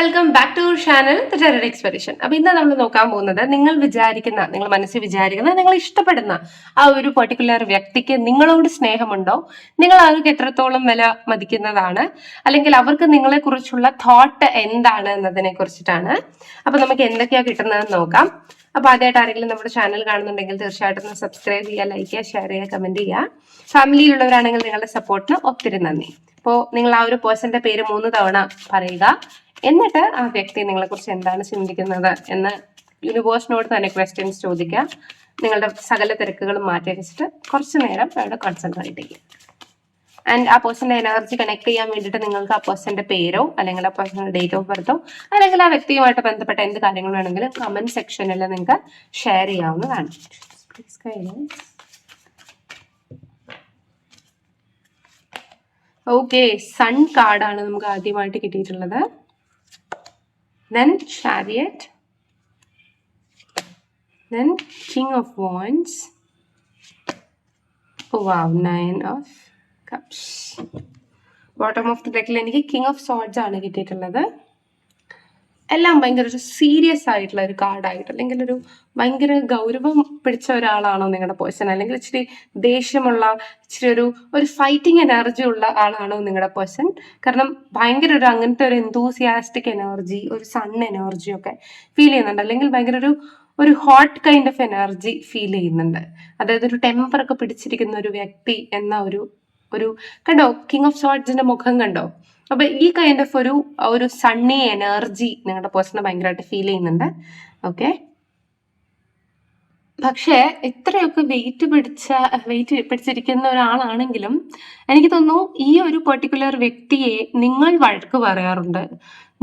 Welcome back to channel terror expedition അപ്പൊ ഇന്ന് നമ്മൾ നോക്കാൻ പോകുന്നത് നിങ്ങൾ വിചാരിക്കുന്ന നിങ്ങൾ മനസ്സിൽ വിചാരിക്കുന്ന നിങ്ങൾ ഇഷ്ടപ്പെടുന്ന ആ ഒരു പെർട്ടിക്കുലർ വ്യക്തിക്ക് നിങ്ങളോട് സ്നേഹമുണ്ടോ? നിങ്ങൾ അവർക്ക് എത്രത്തോളം വില മതിക്കുന്നതാണ്? അല്ലെങ്കിൽ അവർക്ക് നിങ്ങളെ കുറിച്ചുള്ള തോട്ട് എന്താണ് എന്നതിനെ കുറിച്ചിട്ടാണ്. അപ്പൊ നമുക്ക് എന്തൊക്കെയാ കിട്ടുന്നതെന്ന് നോക്കാം. അപ്പൊ ആദ്യമായിട്ട് ആരെങ്കിലും നമ്മുടെ ചാനൽ കാണുന്നുണ്ടെങ്കിൽ തീർച്ചയായിട്ടും സബ്സ്ക്രൈബ് ചെയ്യുക ലൈക്ക് ചെയ്യുക ഷെയർ ചെയ്യുക കമന്റ് ചെയ്യുക. ഫാമിലിയിലുള്ളവരാണെങ്കിൽ നിങ്ങളുടെ സപ്പോർട്ടിന് ഒത്തിരി നന്ദി. അപ്പോൾ നിങ്ങൾ ആ ഒരു പേഴ്സന്റെ പേര് മൂന്ന് തവണ പറയുക. എന്നിട്ട് ആ വ്യക്തി നിങ്ങളെ കുറിച്ച് എന്താണ് ചിന്തിക്കുന്നത് എന്ന് യൂണിവേഴ്സിനോട് തന്നെ ക്വസ്റ്റ്യൻസ് ചോദിക്കുക നിങ്ങളുടെ സകല തിരക്കുകളും മാറ്റി വെച്ചിട്ട് കുറച്ച് നേരം അവിടെ കോൺസെൻട്രേറ്റ് ചെയ്യുക. ആൻഡ് ആ പേഴ്സന്റെ എനർജി കണക്ട് ചെയ്യാൻ വേണ്ടിയിട്ട് നിങ്ങൾക്ക് ആ പേഴ്സന്റെ പേരോ അല്ലെങ്കിൽ ആ പേഴ്സന്റെ ഡേറ്റ് ഓഫ് ബർത്തോ അല്ലെങ്കിൽ ആ വ്യക്തിയുമായിട്ട് ബന്ധപ്പെട്ട എന്ത് കാര്യങ്ങൾ വേണമെങ്കിലും കമന്റ് സെക്ഷനിൽ നിങ്ങൾക്ക് ഷെയർ ചെയ്യാവുന്നതാണ്. ഓക്കെ സൺ കാർഡാണ് നമുക്ക് ആദ്യമായിട്ട് കിട്ടിയിട്ടുള്ളത്. Then king of wands wow nine of cups bottom of the ഡെക്കിൽ എനിക്ക് കിങ് ഓഫ് സോഡ്സ് ആണ് കിട്ടിയിട്ടുള്ളത്. എല്ലാം ഭയങ്കര ഒരു സീരിയസ് ആയിട്ടുള്ള ഒരു കാർഡായിട്ട് അല്ലെങ്കിൽ ഒരു ഭയങ്കര ഗൗരവം പിടിച്ച ഒരാളാണോ നിങ്ങളുടെ പേഴ്സൺ അല്ലെങ്കിൽ ഇച്ചിരി ദേഷ്യമുള്ള ഇച്ചിരി ഒരു ഒരു ഫൈറ്റിംഗ് എനർജി ഉള്ള ആളാണോ നിങ്ങളുടെ പേഴ്സൺ കാരണം ഭയങ്കര ഒരു അങ്ങനത്തെ ഒരു എന്തൂസിയാസ്റ്റിക് എനർജി ഒരു സൺ എനർജി ഒക്കെ ഫീൽ ചെയ്യുന്നുണ്ട്. അല്ലെങ്കിൽ ഭയങ്കര ഒരു ഒരു hot kind of energy feel ചെയ്യുന്നുണ്ട്. അതായത് ഒരു ടെമ്പർ ഒക്കെ പിടിച്ചിരിക്കുന്ന ഒരു വ്യക്തി എന്ന ഒരു ഒരു കണ്ടോ? കിങ് ഓഫ് ഷോർട്ട്സിന്റെ മുഖം കണ്ടോ? അപ്പൊ ഈ കൈൻഡ് ഓഫ് ഒരു ഒരു സണ്ണി എനർജി നിങ്ങളുടെ പേഴ്സണെ ഭയങ്കരമായിട്ട് ഫീൽ ചെയ്യുന്നുണ്ട്. ഓക്കെ പക്ഷേ ഇത്രയൊക്കെ വെയിറ്റ് പിടിച്ച വെയിറ്റ് പിടിച്ചിരിക്കുന്ന ഒരാളാണെങ്കിലും എനിക്ക് തോന്നുന്നു ഈ ഒരു പെർട്ടിക്കുലർ വ്യക്തിയെ നിങ്ങൾ വഴക്ക് പറയാറുണ്ട്.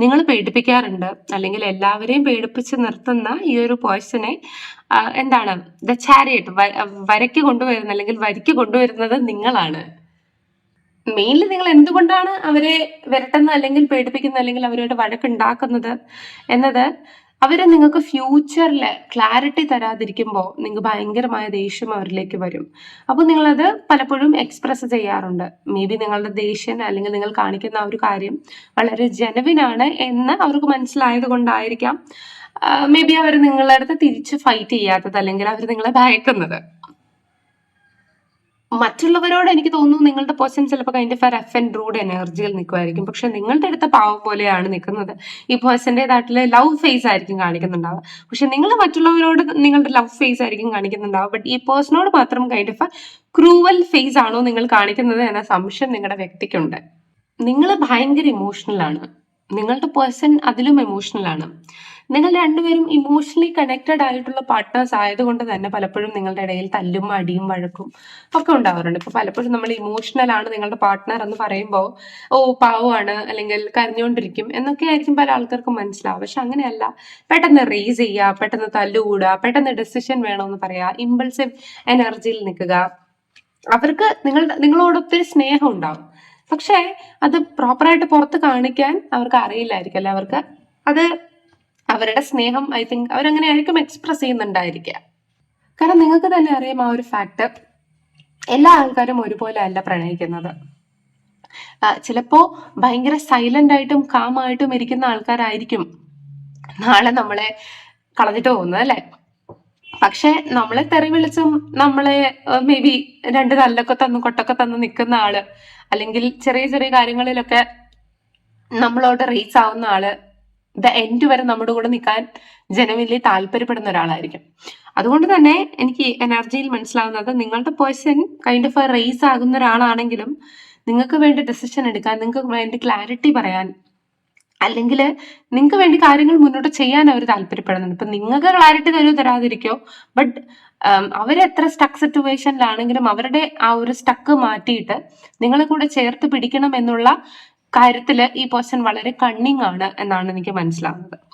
നിങ്ങൾ പേടിപ്പിക്കാറുണ്ട്. അല്ലെങ്കിൽ എല്ലാവരെയും പേടിപ്പിച്ച് നിർത്തുന്ന ഈ ഒരു പേഴ്സണെ എന്താണ്? ദ ചാരിയറ്റ് വരയ്ക്ക് കൊണ്ടുവരുന്ന അല്ലെങ്കിൽ വരിക്ക് കൊണ്ടുവരുന്നത് നിങ്ങളാണ്. മെയിൻലി നിങ്ങൾ എന്തുകൊണ്ടാണ് അവരെ വരട്ടുന്നത് അല്ലെങ്കിൽ പേടിപ്പിക്കുന്നത് അല്ലെങ്കിൽ അവരുമായിട്ട് വഴക്കുണ്ടാക്കുന്നത്? എന്നത് അവരെ നിങ്ങൾക്ക് ഫ്യൂച്ചറിൽ ക്ലാരിറ്റി തരാതിരിക്കുമ്പോൾ നിങ്ങൾക്ക് ഭയങ്കരമായ ദേഷ്യം അവരിലേക്ക് വരും. അപ്പോൾ നിങ്ങളത് പലപ്പോഴും എക്സ്പ്രസ് ചെയ്യാറുണ്ട്. മേ ബി നിങ്ങളുടെ ദേഷ്യം അല്ലെങ്കിൽ നിങ്ങൾ കാണിക്കുന്ന ആ ഒരു കാര്യം വളരെ ജനവിനാണ് എന്ന് അവർക്ക് മനസ്സിലായത് കൊണ്ടായിരിക്കാം. മേ ബി അവർ നിങ്ങളുടെ അടുത്ത് തിരിച്ച് ഫൈറ്റ് ചെയ്യാത്തത് അല്ലെങ്കിൽ അവർ നിങ്ങളെ ഭയക്കുന്നത്. മറ്റുള്ളവരോട് എനിക്ക് തോന്നുന്നു നിങ്ങളുടെ പേഴ്സൺ ചിലപ്പോൾ kind of rough and rude എനർജിയിൽ നിൽക്കുമായിരിക്കും പക്ഷെ നിങ്ങളുടെ അടുത്ത പാവം പോലെയാണ് നിൽക്കുന്നത്. ഈ പേഴ്സന്റെതായിട്ടുള്ള ലവ് ഫേസ് ആയിരിക്കും കാണിക്കുന്നുണ്ടാവുക. പക്ഷെ നിങ്ങൾ മറ്റുള്ളവരോട് നിങ്ങളുടെ ലവ് ഫേസ് ആയിരിക്കും കാണിക്കുന്നുണ്ടാവുക. ബട്ട് ഈ പേഴ്സണോട് മാത്രം കൈൻഡ് ഓഫ് ക്രൂവൽ ഫേസ് ആണോ നിങ്ങൾ കാണിക്കുന്നത് എന്ന സംശയം നിങ്ങളുടെ വ്യക്തിക്കുണ്ട്. നിങ്ങൾ ഭയങ്കര ഇമോഷണൽ ആണ്. നിങ്ങളുടെ പേഴ്സൺ അതിലും എമോഷണൽ ആണ്. നിങ്ങൾ രണ്ടുപേരും ഇമോഷണലി കണക്റ്റഡ് ആയിട്ടുള്ള പാർട്ട്നേഴ്സ് ആയതുകൊണ്ട് തന്നെ പലപ്പോഴും നിങ്ങളുടെ ഇടയിൽ തല്ലും അടിയും വഴക്കും ഒക്കെ ഉണ്ടാവാറുണ്ട്. ഇപ്പൊ പലപ്പോഴും നമ്മൾ ഇമോഷണൽ ആണ് നിങ്ങളുടെ പാർട്ട്ണർ എന്ന് പറയുമ്പോൾ ഓ പാവമാണ് അല്ലെങ്കിൽ കരഞ്ഞുകൊണ്ടിരിക്കും എന്നൊക്കെ ആയിരിക്കും പല ആൾക്കാർക്കും മനസ്സിലാവും പക്ഷെ അങ്ങനെയല്ല. പെട്ടെന്ന് റേസ് ചെയ്യുക പെട്ടെന്ന് തല്ലുകൂടുക പെട്ടെന്ന് ഡെസിഷൻ വേണമെന്ന് പറയാ ഇമ്പൾസീവ് എനർജിയിൽ നിൽക്കുക. അവർക്ക് നിങ്ങളുടെ നിങ്ങളോട് ഒത്തിരി സ്നേഹം ഉണ്ടാവും. പക്ഷേ അത് പ്രോപ്പറായിട്ട് പുറത്ത് കാണിക്കാൻ അവർക്ക് അറിയില്ലായിരിക്കും. അല്ലെ? അവർക്ക് അത് അവരുടെ സ്നേഹം ഐ തിങ്ക് അവരങ്ങനെ ആയിരിക്കും എക്സ്പ്രസ് ചെയ്യുന്നുണ്ടായിരിക്കുക. കാരണം നിങ്ങൾക്ക് തന്നെ അറിയാം ആ ഒരു ഫാക്ട് എല്ലാ ആൾക്കാരും ഒരുപോലെ അല്ല പ്രണയിക്കുന്നത്. ചിലപ്പോ ഭയങ്കര സൈലന്റ് ആയിട്ടും കാമായിട്ടും ഇരിക്കുന്ന ആൾക്കാരായിരിക്കും നാളെ നമ്മളെ കളഞ്ഞിട്ട് പോകുന്നത് അല്ലെ? പക്ഷെ നമ്മളെ തെറി വിളിച്ചും നമ്മളെ മേ ബി രണ്ട് തല്ലൊക്കെ തന്നു കൊട്ടൊക്കെ തന്നു നിൽക്കുന്ന ആൾ അല്ലെങ്കിൽ ചെറിയ ചെറിയ കാര്യങ്ങളിലൊക്കെ നമ്മളോട് റീച്ച് ആവുന്ന ആൾ ദ എൻഡ് വരെ നമ്മുടെ കൂടെ നിൽക്കാൻ ജനവില്ലി താല്പര്യപ്പെടുന്ന ഒരാളായിരിക്കും. അതുകൊണ്ട് തന്നെ എനിക്ക് എനർജിയിൽ മനസ്സിലാവുന്നത് നിങ്ങളുടെ പേഴ്സൺ കൈൻഡ് ഓഫ് റേസ് ആകുന്ന ഒരാളാണെങ്കിലും നിങ്ങൾക്ക് വേണ്ടി ഡെസിഷൻ എടുക്കാൻ നിങ്ങൾക്ക് വേണ്ടി ക്ലാരിറ്റി പറയാൻ അല്ലെങ്കിൽ നിങ്ങൾക്ക് വേണ്ടി കാര്യങ്ങൾ മുന്നോട്ട് ചെയ്യാൻ അവർ താല്പര്യപ്പെടുന്നുണ്ട്. ഇപ്പൊ നിങ്ങൾക്ക് ക്ലാരിറ്റി തരൂ തരാതിരിക്കോ ബട്ട് അവരെത്ര സ്റ്റക്ക് സിറ്റുവേഷനിലാണെങ്കിലും അവരുടെ ആ ഒരു സ്റ്റക്ക് മാറ്റിയിട്ട് നിങ്ങളെ കൂടെ ചേർത്ത് പിടിക്കണം എന്നുള്ള കാര്യത്തിൽ ഈ പേഴ്സൺ വളരെ കണ്ണിങ് ആണ് എന്നാണ് എനിക്ക് മനസ്സിലാവുന്നത്.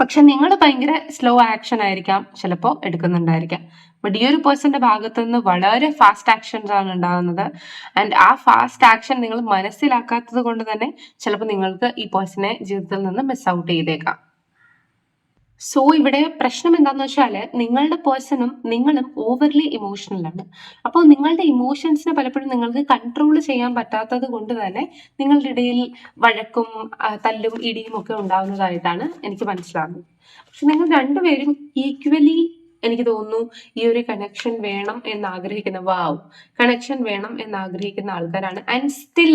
പക്ഷെ നിങ്ങൾ ഭയങ്കര സ്ലോ ആക്ഷൻ ആയിരിക്കാം ചിലപ്പോൾ എടുക്കുന്നുണ്ടായിരിക്കാം. ബട്ട് ഈ ഒരു പേഴ്സന്റെ ഭാഗത്തു നിന്ന് വളരെ ഫാസ്റ്റ് ആക്ഷൻസ് ആണ് ഉണ്ടാകുന്നത്. ആൻഡ് ആ ഫാസ്റ്റ് ആക്ഷൻ നിങ്ങൾ മനസ്സിലാക്കാത്തത് കൊണ്ട് തന്നെ ചിലപ്പോൾ നിങ്ങൾക്ക് ഈ പേഴ്സണെ ജീവിതത്തിൽ നിന്ന് മിസ് ഔട്ട് ചെയ്തേക്കാം. സോ ഇവിടെ പ്രശ്നം എന്താന്ന് വെച്ചാൽ നിങ്ങളുടെ പേഴ്സണും നിങ്ങളും ഓവർലി ഇമോഷണൽ ആണ്. അപ്പോൾ നിങ്ങളുടെ ഇമോഷൻസിനെ പലപ്പോഴും നിങ്ങൾക്ക് കൺട്രോൾ ചെയ്യാൻ പറ്റാത്തത് കൊണ്ട് തന്നെ നിങ്ങളുടെ ഇടയിൽ വഴക്കും തല്ലും ഇടിയും ഒക്കെ ഉണ്ടാവുന്നതായിട്ടാണ് എനിക്ക് മനസ്സിലാകുന്നത് പക്ഷെ നിങ്ങൾ രണ്ടുപേരും ഈക്വലി എനിക്ക് തോന്നുന്നു ഈ ഒരു കണക്ഷൻ വേണം എന്ന് ആഗ്രഹിക്കുന്ന വാവ് കണക്ഷൻ വേണം എന്ന് ആഗ്രഹിക്കുന്ന ആൾക്കാരാണ്. ആൻഡ് സ്റ്റിൽ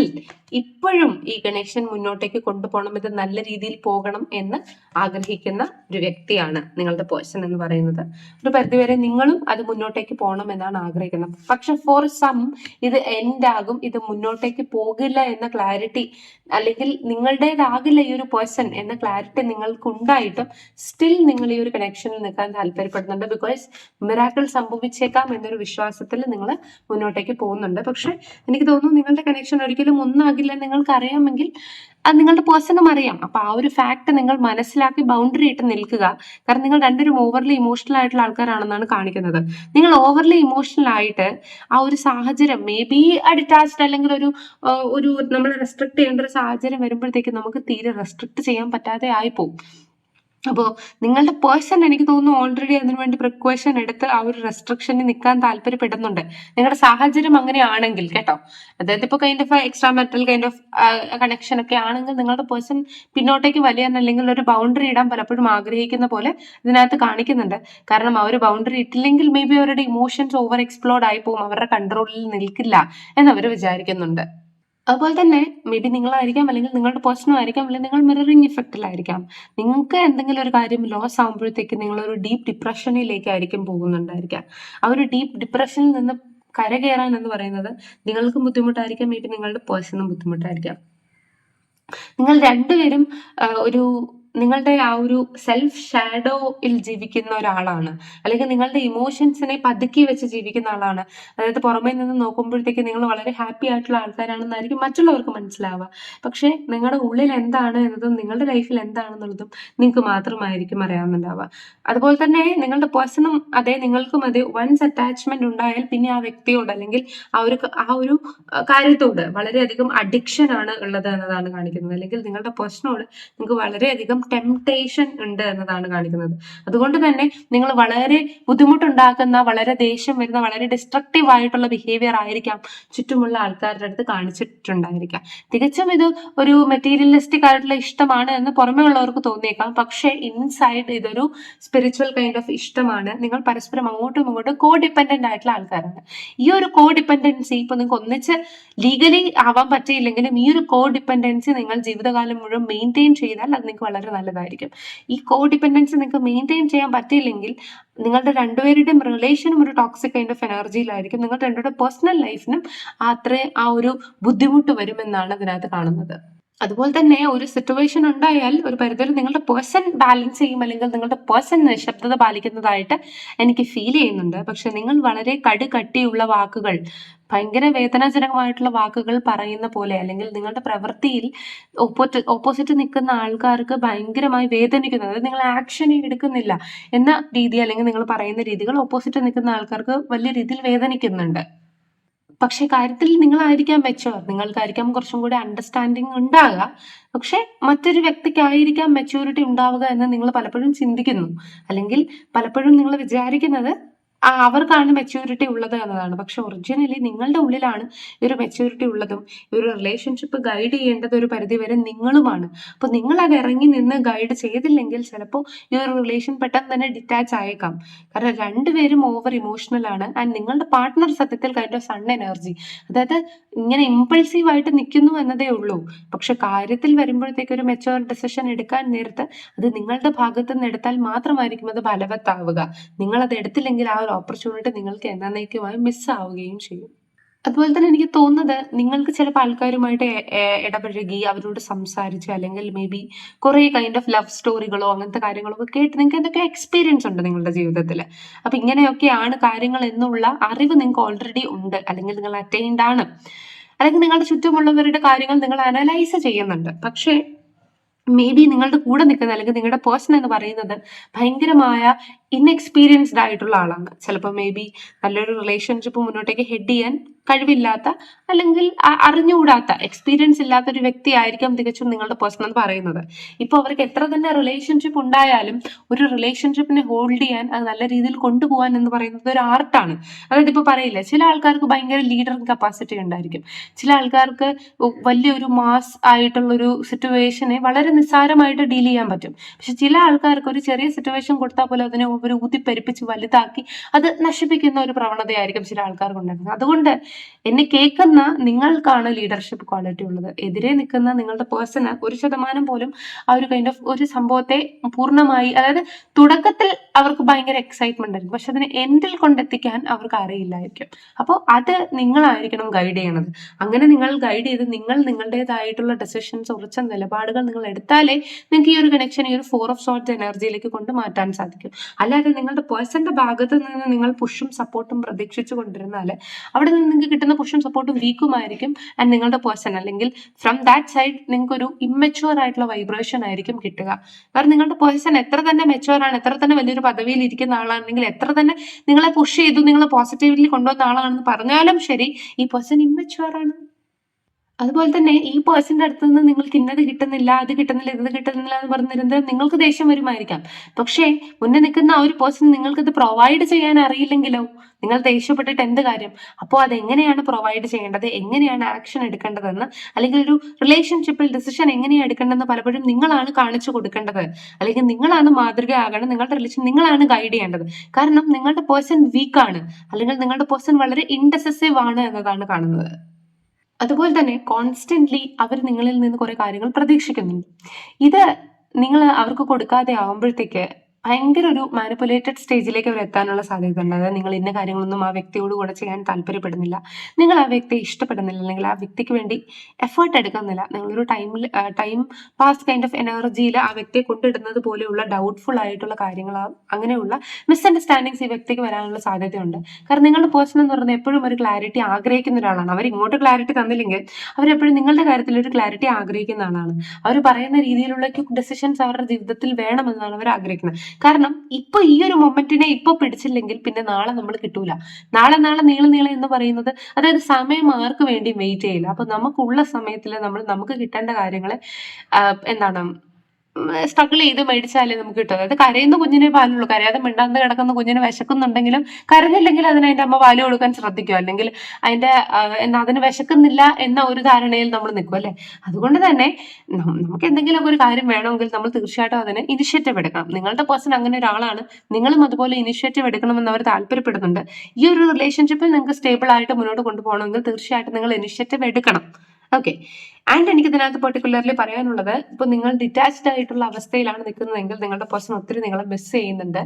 ഇപ്പോഴും ഈ കണക്ഷൻ മുന്നോട്ടേക്ക് കൊണ്ടുപോകണം ഇത് നല്ല രീതിയിൽ പോകണം എന്ന് ആഗ്രഹിക്കുന്ന ഒരു വ്യക്തിയാണ് നിങ്ങളുടെ പേഴ്സൺ എന്ന് പറയുന്നത്. ഒരു പരിധിവരെ നിങ്ങളും അത് മുന്നോട്ടേക്ക് പോകണം എന്നാണ് ആഗ്രഹിക്കുന്നത്. പക്ഷെ ഫോർ സം ഇത് എൻഡ് ആകും ഇത് മുന്നോട്ടേക്ക് പോകില്ല എന്ന ക്ലാരിറ്റി അല്ലെങ്കിൽ നിങ്ങളുടേതാകില്ല ഈ ഒരു പേഴ്സൺ എന്ന ക്ലാരിറ്റി നിങ്ങൾക്ക് ഉണ്ടായിട്ടും സ്റ്റിൽ നിങ്ങൾ ഈ ഒരു കണക്ഷനിൽ നിൽക്കാൻ താല്പര്യപ്പെടുന്നുണ്ട്. ബിക്കോസ് മിറാക്കിൾ സംഭവിച്ചേക്കാം എന്നൊരു വിശ്വാസത്തിൽ നിങ്ങൾ മുന്നോട്ടേക്ക് പോകുന്നുണ്ട്. പക്ഷെ എനിക്ക് തോന്നുന്നു നിങ്ങളുടെ കണക്ഷൻ ഒരിക്കലും ഒന്നാകില്ല നിങ്ങൾക്ക് അറിയാമെങ്കിൽ അത് നിങ്ങളുടെ പേഴ്സണും അറിയാം. അപ്പൊ ആ ഒരു ഫാക്ട് നിങ്ങൾ മനസ്സിലാക്കി ബൗണ്ടറി ഇട്ട് നിൽക്കുക. കാരണം നിങ്ങൾ രണ്ടുപേരും ഓവർലി ഇമോഷണൽ ആയിട്ടുള്ള ആൾക്കാരാണെന്നാണ് കാണിക്കുന്നത്. നിങ്ങൾ ഓവർലി ഇമോഷണൽ ആയിട്ട് ആ ഒരു സാഹചര്യം മേ ബി അഡിറ്റാച്ച്ഡ് അല്ലെങ്കിൽ ഒരു ഒരു നമ്മൾ റെസ്ട്രിക്ട് ചെയ്യേണ്ട ഒരു സാഹചര്യം വരുമ്പോഴത്തേക്ക് നമുക്ക് തീരെ റെസ്ട്രിക്ട് ചെയ്യാൻ പറ്റാതെ ആയിപ്പോവും. അപ്പോൾ നിങ്ങളുടെ പേഴ്സൺ എനിക്ക് തോന്നുന്നു ഓൾറെഡി അതിനു വേണ്ടി പ്രിക്കോഷൻ എടുത്ത് ആ ഒരു റെസ്ട്രിക്ഷനിൽ നിൽക്കാൻ താല്പര്യപ്പെടുന്നുണ്ട്. നിങ്ങളുടെ സാഹചര്യം അങ്ങനെയാണെങ്കിൽ കേട്ടോ. അതായത് ഇപ്പോൾ kind of extra metal kind of connection ഒക്കെ ആണെങ്കിൽ നിങ്ങളുടെ പേഴ്സൺ പിന്നോട്ടേക്ക് വലിയാൻ അല്ലെങ്കിൽ ഒരു ബൗണ്ടറി ഇടാൻ പലപ്പോഴും ആഗ്രഹിക്കുന്ന പോലെ ഇതിനകത്ത് കാണിക്കുന്നുണ്ട്. കാരണം ആ ഒരു ബൗണ്ടറി ഇട്ടില്ലെങ്കിൽ മേ ബി അവരുടെ ഇമോഷൻസ് ഓവർ എക്സ്പ്ലോർഡ് ആയി പോകും അവരുടെ കൺട്രോളിൽ നിൽക്കില്ല എന്ന് അവർ വിചാരിക്കുന്നുണ്ട്. അതുപോലെ തന്നെ മേ ബി നിങ്ങളായിരിക്കാം അല്ലെങ്കിൽ നിങ്ങളുടെ പേഴ്സണോ ആയിരിക്കാം അല്ലെങ്കിൽ നിങ്ങൾ മിററിംഗ് ഇഫക്റ്റിലായിരിക്കാം നിങ്ങൾക്ക് എന്തെങ്കിലും ഒരു കാര്യം ലോസ് ആകുമ്പോഴത്തേക്ക് നിങ്ങളൊരു ഡീപ്പ് ഡിപ്രഷനിലേക്കായിരിക്കും പോകുന്നുണ്ടായിരിക്കാം. ആ ഒരു ഡീപ്പ് ഡിപ്രഷനിൽ നിന്ന് കരകയറാൻ എന്ന് പറയുന്നത് നിങ്ങൾക്കും ബുദ്ധിമുട്ടായിരിക്കാം മേ ബി നിങ്ങളുടെ പേഴ്സണും ബുദ്ധിമുട്ടായിരിക്കാം. നിങ്ങൾ രണ്ടുപേരും ഒരു നിങ്ങളുടെ ആ ഒരു സെൽഫ് ഷാഡോയിൽ ജീവിക്കുന്ന ഒരാളാണ്. അല്ലെങ്കിൽ നിങ്ങളുടെ ഇമോഷൻസിനെ പതുക്കി വെച്ച് ജീവിക്കുന്ന ആളാണ്. അതായത് പുറമേ നിന്ന് നോക്കുമ്പോഴത്തേക്ക് നിങ്ങൾ വളരെ ഹാപ്പി ആയിട്ടുള്ള ആൾക്കാരാണെന്നായിരിക്കും മറ്റുള്ളവർക്ക് മനസ്സിലാവുക. പക്ഷേ നിങ്ങളുടെ ഉള്ളിൽ എന്താണ് എന്നതും നിങ്ങളുടെ ലൈഫിൽ എന്താണെന്നുള്ളതും നിങ്ങൾക്ക് മാത്രമായിരിക്കും അറിയാവുന്നുണ്ടാവുക. അതുപോലെ തന്നെ നിങ്ങളുടെ പേഴ്സണും അതെ നിങ്ങൾക്കും അതെ വൺസ് അറ്റാച്ച്മെന്റ് ഉണ്ടായാൽ പിന്നെ ആ വ്യക്തിയോട് അല്ലെങ്കിൽ ആ ഒരു ആ ഒരു കാര്യത്തോട് വളരെയധികം അഡിക്ഷൻ ആണ് ഉള്ളത് എന്നതാണ് കാണിക്കുന്നത്. അല്ലെങ്കിൽ നിങ്ങളുടെ പേഴ്സണോട് നിങ്ങൾക്ക് വളരെയധികം ടെംപ്ടേഷൻ ഉണ്ട് എന്നതാണ് കാണിക്കുന്നത്. അതുകൊണ്ട് തന്നെ നിങ്ങൾ വളരെ ബുദ്ധിമുട്ടുണ്ടാക്കുന്ന വളരെ ദേഷ്യം വരുന്ന വളരെ ഡിസ്ട്രക്റ്റീവ് ആയിട്ടുള്ള ബിഹേവിയർ ആയിരിക്കാം ചുറ്റുമുള്ള ആൾക്കാരുടെ അടുത്ത് കാണിച്ചിട്ടുണ്ടായിരിക്കാം. തികച്ചും ഇത് ഒരു മെറ്റീരിയലിസ്റ്റിക് ആയിട്ടുള്ള ഇഷ്ടമാണ് എന്ന് പുറമേ ഉള്ളവർക്ക് തോന്നിയേക്കാം. പക്ഷേ ഇൻസൈഡ് ഇതൊരു സ്പിരിച്വൽ കൈൻഡ് ഓഫ് ഇഷ്ടമാണ്. നിങ്ങൾ പരസ്പരം അങ്ങോട്ടും ഇങ്ങോട്ടും കോ ഡിപ്പെൻഡന്റ് ആയിട്ടുള്ള ആൾക്കാരാണ്. ഈ ഒരു കോ ഡിപ്പെൻഡൻസി ഇപ്പൊ നിങ്ങൾക്ക് ഒന്നിച്ച് ലീഗലി ആവാൻ പറ്റിയില്ലെങ്കിലും ഈ ഒരു കോ ഡിപ്പെൻഡൻസി നിങ്ങൾ ജീവിതകാലം മുഴുവൻ മെയിന്റെയിൻ ചെയ്താൽ അത് നിങ്ങൾക്ക് വളരെ നല്ലതായിരിക്കും. ഈ കോ ഡിപ്പെൻഡൻസി നിങ്ങൾക്ക് മെയിന്റെയിൻ ചെയ്യാൻ പറ്റിയില്ലെങ്കിൽ നിങ്ങളുടെ രണ്ടുപേരുടെയും റിലേഷനും ഒരു ടോക്സിക് കൈൻഡ് ഓഫ് എനർജിയിലായിരിക്കും നിങ്ങളുടെ രണ്ടുപേരുടെ പേഴ്സണൽ ലൈഫിനും അത്രേ ആ ഒരു ബുദ്ധിമുട്ട് വരുമെന്നാണ് ഇതിനകത്ത് കാണുന്നത്. അതുപോലെ തന്നെ ഒരു സിറ്റുവേഷൻ ഉണ്ടായാൽ ഒരു പരിധിവരെ നിങ്ങളുടെ പേഴ്സൺ ബാലൻസ് ചെയ്യും അല്ലെങ്കിൽ നിങ്ങളുടെ പേഴ്സൺ നിശബ്ദത പാലിക്കുന്നതായിട്ട് എനിക്ക് ഫീൽ ചെയ്യുന്നുണ്ട്. പക്ഷെ നിങ്ങൾ വളരെ കടുകട്ടിയുള്ള വാക്കുകൾ ഭയങ്കര വേദനാജനകമായിട്ടുള്ള വാക്കുകൾ പറയുന്ന പോലെ അല്ലെങ്കിൽ നിങ്ങളുടെ പ്രവൃത്തിയിൽ ഓപ്പോറ്റ് ഓപ്പോസിറ്റ് നിൽക്കുന്ന ആൾക്കാർക്ക് ഭയങ്കരമായി വേദനിക്കുന്നത് അതായത് നിങ്ങൾ ആക്ഷൻ എടുക്കുന്നില്ല എന്ന രീതി അല്ലെങ്കിൽ നിങ്ങൾ പറയുന്ന രീതികൾ ഓപ്പോസിറ്റ് നിൽക്കുന്ന ആൾക്കാർക്ക് വലിയ രീതിയിൽ വേദനിക്കുന്നുണ്ട്. പക്ഷെ കാര്യത്തിൽ നിങ്ങളായിരിക്കാം മെച്ചുവർ നിങ്ങൾക്കായിരിക്കാം കുറച്ചും കൂടി അണ്ടർസ്റ്റാൻഡിങ് ഉണ്ടാകുക. പക്ഷെ മറ്റൊരു വ്യക്തിക്കായിരിക്കാം മെച്യൂരിറ്റി ഉണ്ടാവുക എന്ന് നിങ്ങൾ പലപ്പോഴും ചിന്തിക്കുന്നു. അല്ലെങ്കിൽ പലപ്പോഴും നിങ്ങൾ വിചാരിക്കുന്നത് അവർക്കാണ് മെച്യൂരിറ്റി ഉള്ളത് എന്നതാണ്. പക്ഷെ ഒറിജിനലി നിങ്ങളുടെ ഉള്ളിലാണ് ഒരു മെച്യൂരിറ്റി ഉള്ളതും ഒരു റിലേഷൻഷിപ്പ് ഗൈഡ് ചെയ്യേണ്ടത് ഒരു പരിധി വരെ നിങ്ങളുമാണ്. അപ്പൊ നിങ്ങൾ അത് ഇറങ്ങി നിന്ന് ഗൈഡ് ചെയ്തില്ലെങ്കിൽ ചിലപ്പോൾ ഈ ഒരു റിലേഷൻ പെട്ടെന്ന് തന്നെ ഡിറ്റാച്ച് ആയേക്കാം. കാരണം രണ്ടുപേരും ഓവർ ഇമോഷണൽ ആണ്. ആൻഡ് നിങ്ങളുടെ പാർട്ട്ണർ സത്യത്തിൽ കൈൻഡ് ഓഫ് സൺ എനർജി അതായത് ഇങ്ങനെ ഇമ്പൾസീവ് ആയിട്ട് നിൽക്കുന്നു എന്നതേ ഉള്ളൂ. പക്ഷെ കാര്യത്തിൽ വരുമ്പോഴത്തേക്ക് ഒരു മെച്ചുവർ ഡിസിഷൻ എടുക്കാൻ നേരത്ത് അത് നിങ്ങളുടെ ഭാഗത്ത് നിന്ന് എടുത്താൽ മാത്രമായിരിക്കും അത് ഫലവത്താവുക. നിങ്ങൾ അത് എടുത്തില്ലെങ്കിൽ ആ ഒരു ഓപ്പർച്യൂണിറ്റി നിങ്ങൾക്ക് എന്നേക്കുമായി മിസ് ആവുകയും ചെയ്യും. അതുപോലെ തന്നെ എനിക്ക് തോന്നുന്നത് നിങ്ങൾക്ക് ചിലപ്പോൾ ആൾക്കാരുമായിട്ട് ഇടപഴകി അവരോട് സംസാരിച്ച് അല്ലെങ്കിൽ മേ ബി കുറെ കൈൻഡ് ഓഫ് ലവ് സ്റ്റോറികളോ അങ്ങനത്തെ കാര്യങ്ങളോ ഒക്കെ കേട്ട് നിങ്ങൾക്ക് എന്തൊക്കെ എക്സ്പീരിയൻസ് ഉണ്ട് നിങ്ങളുടെ ജീവിതത്തിൽ? അപ്പൊ ഇങ്ങനെയൊക്കെയാണ് കാര്യങ്ങൾ എന്നുള്ള അറിവ് നിങ്ങൾക്ക് ഓൾറെഡി ഉണ്ട് അല്ലെങ്കിൽ നിങ്ങൾ അറ്റൈൻഡ് ആണ്. അല്ലെങ്കിൽ നിങ്ങളുടെ ചുറ്റുമുള്ളവരുടെ കാര്യങ്ങൾ നിങ്ങൾ അനലൈസ് ചെയ്യുന്നുണ്ട്. പക്ഷേ മേ ബി നിങ്ങളുടെ കൂടെ നിൽക്കുന്ന അല്ലെങ്കിൽ നിങ്ങളുടെ പേഴ്സൺ എന്ന് പറയുന്നത് ഭയങ്കരമായ ഇൻഎക്സ്പീരിയൻസ്ഡ് ആയിട്ടുള്ള ആളാണ്. ചിലപ്പോൾ മേ ബി നല്ലൊരു റിലേഷൻഷിപ്പ് മുന്നോട്ടേക്ക് ഹെഡ് ചെയ്യാൻ കഴിവില്ലാത്ത അല്ലെങ്കിൽ അറിഞ്ഞുകൂടാത്ത എക്സ്പീരിയൻസ് ഇല്ലാത്ത ഒരു വ്യക്തി ആയിരിക്കാം തികച്ചും നിങ്ങളുടെ പേഴ്സൺ എന്ന് പറയുന്നത്. ഇപ്പോൾ അവർക്ക് എത്ര തന്നെ റിലേഷൻഷിപ്പ് ഉണ്ടായാലും ഒരു റിലേഷൻഷിപ്പിനെ ഹോൾഡ് ചെയ്യാൻ അത് നല്ല രീതിയിൽ കൊണ്ടുപോകാൻ എന്ന് പറയുന്നത് ഒരു ആർട്ടാണ് അതായത് ഇപ്പോൾ പറയില്ല ചില ആൾക്കാർക്ക് ഭയങ്കര ലീഡർ കപ്പാസിറ്റി ഉണ്ടായിരിക്കും. ചില ആൾക്കാർക്ക് വലിയൊരു മാസ് ആയിട്ടുള്ളൊരു സിറ്റുവേഷനെ വളരെ നിസ്സാരമായിട്ട് ഡീൽ ചെയ്യാൻ പറ്റും. പക്ഷെ ചില ആൾക്കാർക്ക് ഒരു ചെറിയ സിറ്റുവേഷൻ കൊടുത്താൽ പോലും അതിനെ ഒരു ഊതിപ്പെരുപ്പിച്ച് വലുതാക്കി അത് നശിപ്പിക്കുന്ന ഒരു പ്രവണതയായിരിക്കും ചില ആൾക്കാർക്ക് ഉണ്ടായിരുന്നത് അതുകൊണ്ട് എന്നെ കേൾക്കുന്ന നിങ്ങൾക്കാണ് ലീഡർഷിപ്പ് ക്വാളിറ്റി ഉള്ളത്. എതിരെ നിൽക്കുന്ന നിങ്ങളുടെ പേഴ്സണ് ഒരു ശതമാനം പോലും ആ ഒരു കൈൻഡ് ഓഫ് ഒരു സംഭവത്തെ പൂർണമായി അതായത് തുടക്കത്തിൽ അവർക്ക് ഭയങ്കര എക്സൈറ്റ്മെന്റ് ആയിരിക്കും. പക്ഷെ അതിനെ എൻഡിൽ കൊണ്ടെത്തിക്കാൻ അവർക്ക് അറിയില്ലായിരിക്കും. അപ്പോൾ അത് നിങ്ങളായിരിക്കണം ഗൈഡ് ചെയ്യണത്. അങ്ങനെ നിങ്ങൾ ഗൈഡ് ചെയ്ത് നിങ്ങൾ നിങ്ങളുടേതായിട്ടുള്ള ഡെസിഷൻസ് ഉറച്ച നിലപാടുകൾ നിങ്ങൾ എടുത്താലേ നിങ്ങൾക്ക് ഈ ഒരു കണക്ഷൻ ഈ ഒരു ഫോർ ഓഫ് സോർട്സ് എനർജിയിലേക്ക് കൊണ്ട് മാറ്റാൻ സാധിക്കും. അല്ലാതെ നിങ്ങളുടെ പേഴ്സന്റെ ഭാഗത്ത് നിന്ന് നിങ്ങൾ പുഷും സപ്പോർട്ടും പ്രതീക്ഷിച്ചു കൊണ്ടിരുന്നാൽ അവിടെ നിന്ന് നിങ്ങൾക്ക് കിട്ടുന്ന പുഷും സപ്പോർട്ടും വീക്കുമായിരിക്കും ആൻഡ് നിങ്ങളുടെ പേഴ്സൺ അല്ലെങ്കിൽ ഫ്രം ദാറ്റ് സൈഡ് നിങ്ങൾക്ക് ഒരു ഇമ്മച്ചുവർ ആയിട്ടുള്ള വൈബ്രേഷൻ ആയിരിക്കും കിട്ടുക. കാരണം നിങ്ങളുടെ പേഴ്സൺ എത്ര തന്നെ മെച്ചുവർ ആണ് എത്ര തന്നെ വലിയൊരു പദവിയിൽ ഇരിക്കുന്ന ആളാണെങ്കിൽ എത്ര തന്നെ നിങ്ങളെ പുഷ് ചെയ്തു നിങ്ങളെ പോസിറ്റീവ്ലി കൊണ്ടുവന്ന ആളാണെന്ന് പറഞ്ഞാലും ശരി ഈ പേഴ്സൺ ഇമ്മച്ചുവർ ആണ്. അതുപോലെ തന്നെ ഈ പേഴ്സന്റെ അടുത്ത് നിന്ന് നിങ്ങൾക്ക് ഇന്നത് കിട്ടുന്നില്ല അത് കിട്ടുന്നില്ല ഇത് കിട്ടുന്നില്ല എന്ന് പറഞ്ഞ് നിരന്തരം നിങ്ങൾക്ക് ദേഷ്യം വരുമായിരിക്കാം. പക്ഷേ മുന്നേ നിൽക്കുന്ന ആ ഒരു പേഴ്സൺ നിങ്ങൾക്കിത് പ്രൊവൈഡ് ചെയ്യാൻ അറിയില്ലെങ്കിലോ? നിങ്ങൾ ദേഷ്യപ്പെട്ടിട്ട് എന്ത് കാര്യം? അപ്പോൾ അതെങ്ങനെയാണ് പ്രൊവൈഡ് ചെയ്യേണ്ടത്? എങ്ങനെയാണ് ആക്ഷൻ എടുക്കേണ്ടതെന്ന്? അല്ലെങ്കിൽ ഒരു റിലേഷൻഷിപ്പിൽ ഡിസിഷൻ എങ്ങനെയാണ് എടുക്കേണ്ടതെന്ന് പലപ്പോഴും നിങ്ങളാണ് കാണിച്ചു കൊടുക്കേണ്ടത്. അല്ലെങ്കിൽ നിങ്ങളാണ് മാതൃക മാതൃകയാകണം നിങ്ങളുടെ റിലേഷൻ നിങ്ങളാണ് ഗൈഡ് ചെയ്യേണ്ടത്. കാരണം നിങ്ങളുടെ പേഴ്സൺ വീക്കാണ് അല്ലെങ്കിൽ നിങ്ങളുടെ പേഴ്സൺ വളരെ ഇൻഡെസസീവ് ആണ് എന്നതാണ് കാണുന്നത്. അതുപോലെ തന്നെ കോൺസ്റ്റന്റ്ലി അവർ നിങ്ങളിൽ നിന്ന് കുറെ കാര്യങ്ങൾ പ്രതീക്ഷിക്കുന്നുണ്ട്. ഇത് നിങ്ങൾ അവർക്ക് കൊടുക്കാതെ ആവുമ്പോഴത്തേക്ക് ഭയങ്കര ഒരു മാനിപ്പുലേറ്റഡ് സ്റ്റേജിലേക്ക് അവർ എത്താനുള്ള സാധ്യത ഉണ്ട് അതായത് നിങ്ങൾ ഇന്ന കാര്യങ്ങളൊന്നും ആ വ്യക്തിയോട് കൂടെ ചെയ്യാൻ താല്പര്യപ്പെടുന്നില്ല. നിങ്ങൾ ആ വ്യക്തിയെ ഇഷ്ടപ്പെടുന്നില്ല. അല്ലെങ്കിൽ ആ വ്യക്തിക്ക് വേണ്ടി എഫേർട്ട് എടുക്കുന്നില്ല. നിങ്ങളൊരു ടൈമിൽ ടൈം പാസ് കൈൻഡ് ഓഫ് എനർജിയിൽ ആ വ്യക്തിയെ കൊണ്ടിടുന്നത് പോലെയുള്ള ഡൗട്ട്ഫുൾ ആയിട്ടുള്ള കാര്യങ്ങൾ അങ്ങനെയുള്ള മിസ്അണ്ടർസ്റ്റാൻഡിങ്സ് ഈ വ്യക്തിക്ക് വരാനുള്ള സാധ്യതയുണ്ട്. കാരണം നിങ്ങളുടെ പേഴ്സൺ എന്ന് പറയുന്നത് എപ്പോഴും ഒരു ക്ലാരിറ്റി ആഗ്രഹിക്കുന്ന ഒരാളാണ്. അവർ ഇങ്ങോട്ട് ക്ലാരിറ്റി തന്നില്ലെങ്കിൽ അവരെപ്പോഴും നിങ്ങളുടെ കാര്യത്തിൽ ഒരു ക്ലാരിറ്റി ആഗ്രഹിക്കുന്ന ആളാണ്. അവർ പറയുന്ന രീതിയിലുള്ള ഡെസിഷൻസ് അവരുടെ ജീവിതത്തിൽ വേണമെന്നാണ് അവർ ആഗ്രഹിക്കുന്നത്. കാരണം ഇപ്പൊ ഈ ഒരു മൊമെന്റിനെ ഇപ്പൊ പിടിച്ചില്ലെങ്കിൽ പിന്നെ നാളെ നമ്മൾ കിട്ടൂല. നാളെ നാളെ നീളെ നീളെ എന്ന് പറയുന്നത് അതായത് സമയം ആർക്ക് വേണ്ടിയും വെയിറ്റ് ചെയ്യില്ല. അപ്പൊ നമുക്കുള്ള സമയത്തിൽ നമ്മൾ നമുക്ക് കിട്ടേണ്ട കാര്യങ്ങളെ എന്താണ് സ്ട്രഗിൾ ചെയ്ത് മേടിച്ചാലേ നമുക്ക് കിട്ടും. അതായത് കരയുന്ന കുഞ്ഞിനെ പാലുള്ളൂ കരയാതെ മിണ്ടാന്ന് കിടക്കുന്ന കുഞ്ഞിന് വിശക്കുന്നുണ്ടെങ്കിലും കരഞ്ഞില്ലെങ്കിൽ അതിന് അതിന്റെ അമ്മ പാൽ കൊടുക്കാൻ ശ്രദ്ധിക്കും. അല്ലെങ്കിൽ അതിന്റെ എന്താ അതിന് വിശക്കുന്നില്ല എന്ന ഒരു ധാരണയിൽ നമ്മൾ നിൽക്കും അല്ലെ? അതുകൊണ്ട് തന്നെ നമുക്ക് എന്തെങ്കിലും ഒരു കാര്യം വേണമെങ്കിൽ നമ്മൾ തീർച്ചയായിട്ടും അതിന് ഇനിഷ്യേറ്റീവ് എടുക്കണം. നിങ്ങളുടെ പേഴ്സൺ അങ്ങനെ ഒരാളാണ്. നിങ്ങളും അതുപോലെ ഇനിഷ്യേറ്റീവ് എടുക്കണമെന്ന് അവർ താല്പര്യപ്പെടുന്നുണ്ട്. ഈ ഒരു റിലേഷൻഷിപ്പിൽ നിങ്ങൾക്ക് സ്റ്റേബിൾ ആയിട്ട് മുന്നോട്ട് കൊണ്ടുപോകണമെങ്കിൽ തീർച്ചയായിട്ടും നിങ്ങൾ ഇനിഷ്യേറ്റീവ് എടുക്കണം. ഓക്കെ ആൻഡ് എനിക്ക് ഇതിനകത്ത് പെർട്ടിക്കുലർലി പറയാനുള്ളത് ഇപ്പൊ നിങ്ങൾ ഡിറ്റാച്ച്ഡ് ആയിട്ടുള്ള അവസ്ഥയിലാണ് നിൽക്കുന്നതെങ്കിൽ നിങ്ങളുടെ പേഴ്സൺ ഒത്തിരി നിങ്ങളെ മിസ് ചെയ്യുന്നുണ്ട്.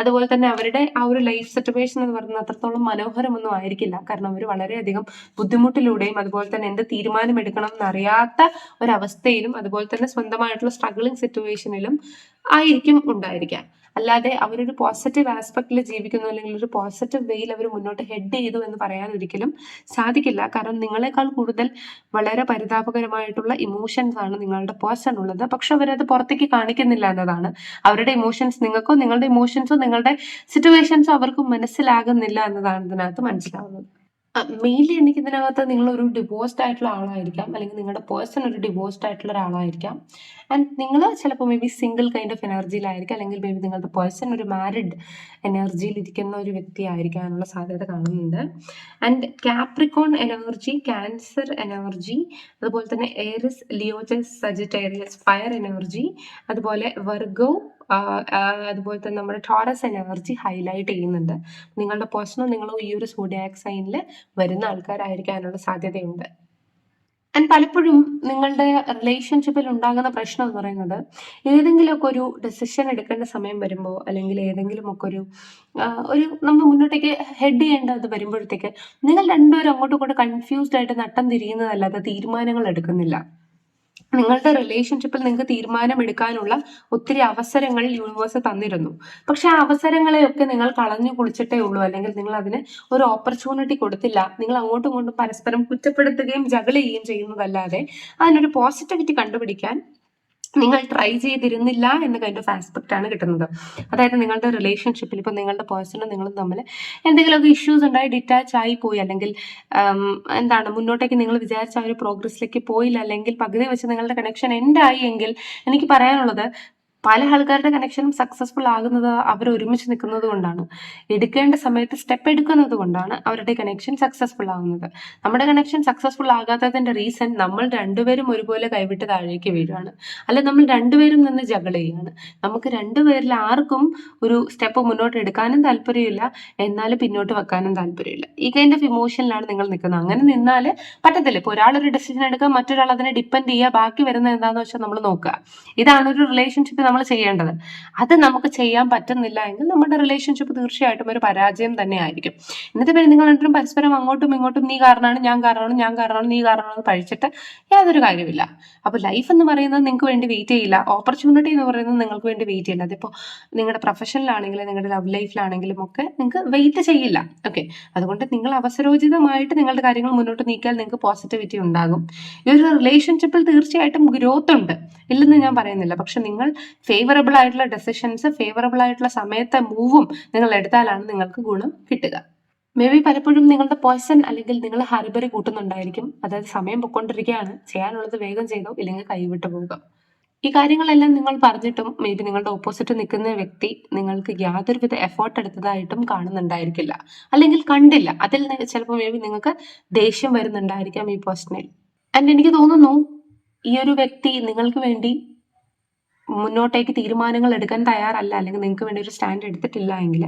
അതുപോലെ തന്നെ അവരുടെ ആ ഒരു ലൈഫ് സിറ്റുവേഷൻ എന്ന് പറയുന്നത് അത്രത്തോളം മനോഹരമൊന്നും ആയിരിക്കില്ല. കാരണം അവർ വളരെയധികം ബുദ്ധിമുട്ടിലൂടെയും അതുപോലെ തന്നെ എന്ത് തീരുമാനം എടുക്കണം എന്നറിയാത്ത ഒരവസ്ഥയിലും അതുപോലെ തന്നെ സ്വന്തമായിട്ടുള്ള സ്ട്രഗിളിങ് സിറ്റുവേഷനിലും ആയിരിക്കും ഉണ്ടായിരിക്കുക. അല്ലാതെ അവരൊരു പോസിറ്റീവ് ആസ്പെക്റ്റിൽ ജീവിക്കുന്നു അല്ലെങ്കിൽ ഒരു പോസിറ്റീവ് വേയിൽ അവർ മുന്നോട്ട് ഹെഡ് ചെയ്തു എന്ന് പറയാൻ ഒരിക്കലും സാധിക്കില്ല. കാരണം നിങ്ങളെക്കാൾ കൂടുതൽ വളരെ പരിതാപകരമായിട്ടുള്ള ഇമോഷൻസ് ആണ് നിങ്ങളുടെ പേഴ്സൺ ഉള്ളത്. പക്ഷെ അവരത് പുറത്തേക്ക് കാണിക്കുന്നില്ല എന്നതാണ്. അവരുടെ ഇമോഷൻസ് നിങ്ങൾക്കോ നിങ്ങളുടെ ഇമോഷൻസോ നിങ്ങളുടെ സിറ്റുവേഷൻസോ അവർക്കും മനസ്സിലാകുന്നില്ല എന്നതാണ് ഇതിനകത്ത് മനസ്സിലാവുന്നത്. മെയിൻലി എനിക്ക് ഇതിനകത്ത് നിങ്ങൾ ഒരു ഡിവോഴ്സ്ഡ് ആയിട്ടുള്ള ആളായിരിക്കാം. അല്ലെങ്കിൽ നിങ്ങളുടെ പേഴ്സൺ ഒരു ഡിവോഴ്സ്ഡ് ആയിട്ടുള്ള ഒരാളായിരിക്കാം. ആൻഡ് നിങ്ങൾ ചിലപ്പോൾ may be single kind of എനർജിയിലായിരിക്കാം അല്ലെങ്കിൽ മേ ബി നിങ്ങളുടെ പേഴ്സൺ ഒരു മാരിഡ് എനർജിയിൽ ഇരിക്കുന്ന ഒരു വ്യക്തി ആയിരിക്കാനുള്ള സാധ്യത കാണുന്നുണ്ട്. And Capricorn energy Cancer energy അതുപോലെ തന്നെ എയറിസ് ലിയോജസ് സജിറ്റേറിയസ് ഫയർ എനർജി അതുപോലെ വെർഗോ അതുപോലെ തന്നെ നമ്മുടെ ടോറസ് എനർജി ഹൈലൈറ്റ് ചെയ്യുന്നുണ്ട്. നിങ്ങളുടെ പ്രശ്നം നിങ്ങൾ ഈ ഒരു സോഡിയാക് സൈനിൽ വരുന്ന ആൾക്കാരായിരിക്കാനുള്ള സാധ്യതയുണ്ട്. ആൻഡ് പലപ്പോഴും നിങ്ങളുടെ റിലേഷൻഷിപ്പിൽ ഉണ്ടാകുന്ന പ്രശ്നം എന്ന് പറയുന്നത് ഏതെങ്കിലുമൊക്കെ ഒരു ഡെസിഷൻ എടുക്കേണ്ട സമയം വരുമ്പോൾ അല്ലെങ്കിൽ ഏതെങ്കിലുമൊക്കെ ഒരു ഒരു നമ്മൾ മുന്നോട്ടേക്ക് ഹെഡ് ചെയ്യേണ്ടത് വരുമ്പോഴത്തേക്ക് നിങ്ങൾ രണ്ടുപേരും അങ്ങോട്ടും ഇങ്ങോട്ടും കൺഫ്യൂസ്ഡ് ആയിട്ട് നട്ടം തിരിയുന്നതല്ലാതെ തീരുമാനങ്ങൾ എടുക്കുന്നില്ല. നിങ്ങളുടെ റിലേഷൻഷിപ്പിൽ നിങ്ങൾക്ക് തീരുമാനമെടുക്കാനുള്ള ഒത്തിരി അവസരങ്ങൾ യൂണിവേഴ്സ് തന്നിരുന്നു. പക്ഷെ ആ അവസരങ്ങളെയൊക്കെ നിങ്ങൾ കളഞ്ഞു കുളിച്ചിട്ടേ ഉള്ളൂ. അല്ലെങ്കിൽ നിങ്ങൾ അതിന് ഒരു ഓപ്പർച്യൂണിറ്റി കൊടുത്തില്ല. നിങ്ങൾ അങ്ങോട്ടും ഇങ്ങോട്ടും പരസ്പരം കുറ്റപ്പെടുത്തുകയും ജഗൾ ചെയ്യുകയും ചെയ്യുന്നതല്ലാതെ അതിനൊരു പോസിറ്റിവിറ്റി കണ്ടുപിടിക്കാൻ നിങ്ങൾ ട്രൈ ചെയ്തിരുന്നില്ല എന്ന കൈൻഡ് ഓഫ് ആസ്പെക്റ്റ് ആണ് കിട്ടുന്നത്. അതായത് നിങ്ങളുടെ റിലേഷൻഷിപ്പിൽ ഇപ്പൊ നിങ്ങളുടെ പേഴ്സണും നിങ്ങളും തമ്മിൽ എന്തെങ്കിലുമൊക്കെ ഇഷ്യൂസ് ഉണ്ടായി ഡിറ്റാച്ച് ആയി പോയി അല്ലെങ്കിൽ എന്താണ് മുന്നോട്ടേക്ക് നിങ്ങൾ വിചാരിച്ച ആ ഒരു പ്രോഗ്രസ്സിലേക്ക് പോയില്ല അല്ലെങ്കിൽ പകുതി വെച്ച് നിങ്ങളുടെ കണക്ഷൻ എൻഡ് ആയി എങ്കിൽ എനിക്ക് പറയാനുള്ളത് പല ആൾക്കാരുടെ കണക്ഷനും സക്സസ്ഫുൾ ആകുന്നത് അവർ ഒരുമിച്ച് നിൽക്കുന്നത് കൊണ്ടാണ്. എടുക്കേണ്ട സമയത്ത് സ്റ്റെപ്പ് എടുക്കുന്നത് കൊണ്ടാണ് അവരുടെ കണക്ഷൻ സക്സസ്ഫുൾ ആകുന്നത്. നമ്മുടെ കണക്ഷൻ സക്സസ്ഫുൾ ആകാത്തതിന്റെ റീസൺ നമ്മൾ രണ്ടുപേരും ഒരുപോലെ കൈവിട്ട് താഴേക്ക് വീഴുകയാണ് അല്ല നമ്മൾ രണ്ടുപേരും നിന്ന് ജഗൾ ചെയ്യാണ് നമുക്ക് രണ്ടുപേരിൽ ആർക്കും ഒരു സ്റ്റെപ്പ് മുന്നോട്ട് എടുക്കാനും താല്പര്യമില്ല. എന്നാൽ പിന്നോട്ട് വെക്കാനും താല്പര്യമില്ല. ഈ കൈൻഡ് ഓഫ് ഇമോഷനിലാണ് നിങ്ങൾ നിൽക്കുന്നത്. അങ്ങനെ നിന്നാൽ പറ്റത്തില്ല. ഇപ്പോൾ ഒരാൾ ഒരു ഡെസിഷൻ എടുക്കുക മറ്റൊരാൾ അതിനെ ഡിപ്പെൻഡ് ചെയ്യുക. ബാക്കി വരുന്നത് എന്താണെന്ന് വെച്ചാൽ നമ്മൾ നോക്കുക. ഇതാണ് ഒരു റിലേഷൻഷിപ്പ് നമ്മൾ ചെയ്യേണ്ടത്. അത് നമുക്ക് ചെയ്യാൻ പറ്റുന്നില്ല എങ്കിൽ നമ്മുടെ റിലേഷൻഷിപ്പ് തീർച്ചയായിട്ടും ഒരു പരാജയം തന്നെ ആയിരിക്കും. എന്നിട്ട് പിന്നെ നിങ്ങൾ രണ്ടും പരസ്പരം അങ്ങോട്ടും ഇങ്ങോട്ടും നീ കാരണമാണ് ഞാൻ കാരണമാണ് ഞാൻ കാരണമാണ് നീ കാരണമാണ് കഴിച്ചിട്ട് യാതൊരു കാര്യമില്ല അപ്പൊ ലൈഫ് എന്ന് പറയുന്നത് നിങ്ങൾക്ക് വേണ്ടി വെയിറ്റ് ചെയ്യില്ല. ഓപ്പർച്യൂണിറ്റി എന്ന് പറയുന്നത് നിങ്ങൾക്ക് വേണ്ടി വെയിറ്റ് ചെയ്യില്ല. അതിപ്പോ നിങ്ങളുടെ പ്രൊഫഷനിലാണെങ്കിലും നിങ്ങളുടെ ലവ് ലൈഫിലാണെങ്കിലും ഒക്കെ നിങ്ങൾക്ക് വെയിറ്റ് ചെയ്യില്ല. ഓക്കെ അതുകൊണ്ട് നിങ്ങൾ അവസരോചിതമായിട്ട് നിങ്ങളുടെ കാര്യങ്ങൾ മുന്നോട്ട് നീക്കിയാൽ നിങ്ങൾക്ക് പോസിറ്റിവിറ്റി ഉണ്ടാകും. ഈ ഒരു റിലേഷൻഷിപ്പിൽ തീർച്ചയായിട്ടും ഗ്രോത്ത് ഉണ്ട്. ഇല്ലെന്ന് ഞാൻ പറയുന്നില്ല. പക്ഷെ നിങ്ങൾ ഫേവറബിൾ ആയിട്ടുള്ള ഡെസിഷൻസ് ഫേവറബിൾ ആയിട്ടുള്ള സമയത്തെ മൂവും നിങ്ങൾ എടുത്താലാണ് നിങ്ങൾക്ക് ഗുണം കിട്ടുക. മേ ബി പലപ്പോഴും നിങ്ങളുടെ പേഴ്സൺ അല്ലെങ്കിൽ നിങ്ങൾ ഹരിബറി കൂട്ടുന്നുണ്ടായിരിക്കും. അതായത് സമയം പൊയ്ക്കൊണ്ടിരിക്കുകയാണ്. ചെയ്യാനുള്ളത് വേഗം ചെയ്തോ ഇല്ലെങ്കിൽ കൈവിട്ടു പോവുക. ഈ കാര്യങ്ങളെല്ലാം നിങ്ങൾ പറഞ്ഞിട്ടും മേ ബി നിങ്ങളുടെ ഓപ്പോസിറ്റ് നിൽക്കുന്ന വ്യക്തി നിങ്ങൾക്ക് യാതൊരുവിധ എഫേർട്ട് എടുത്തതായിട്ടും കാണുന്നുണ്ടായിരിക്കില്ല. അല്ലെങ്കിൽ കണ്ടില്ല. അതിൽ ചിലപ്പോൾ മേ ബി നിങ്ങൾക്ക് ദേഷ്യം വരുന്നുണ്ടായിരിക്കാം ഈ പേഴ്സണിൽ ആൻഡ് എനിക്ക് തോന്നുന്നു ഈ ഒരു വ്യക്തി നിങ്ങൾക്ക് വേണ്ടി മുന്നോട്ടേക്ക് തീരുമാനങ്ങൾ എടുക്കാൻ തയ്യാറല്ല അല്ലെങ്കിൽ നിങ്ങൾക്ക് വേണ്ടി ഒരു സ്റ്റാൻഡ് എടുത്തിട്ടില്ല എങ്കിൽ